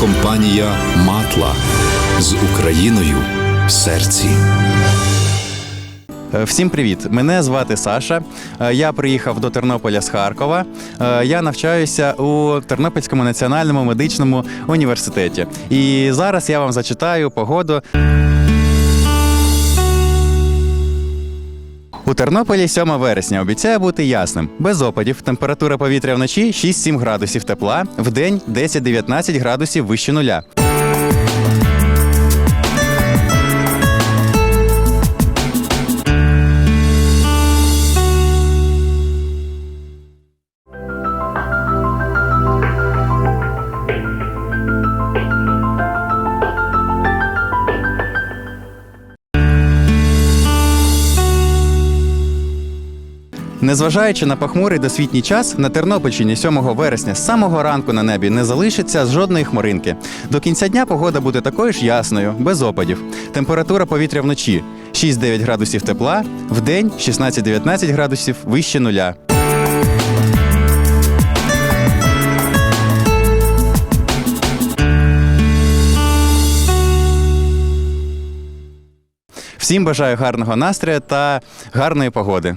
компанія Матла з Україною в серці. Е, Всім привіт! Мене звати Саша. Е, Я приїхав до Тернополя з Харкова. Е, Я навчаюся у Тернопільському національному медичному університеті. І зараз я вам зачитаю погоду. У Тернополі 7 вересня обіцяє бути ясним, без опадів. Температура повітря вночі 6-7 градусів тепла, вдень 10-19 градусів вище нуля. Незважаючи на похмурий досвітній час, на Тернопільщині 7 вересня з самого ранку на небі не залишиться жодної хмаринки. До кінця дня погода буде такою ж ясною, без опадів. Температура повітря вночі 6-9 градусів тепла, вдень 16-19 градусів вище нуля. Всім бажаю гарного настрою та гарної погоди.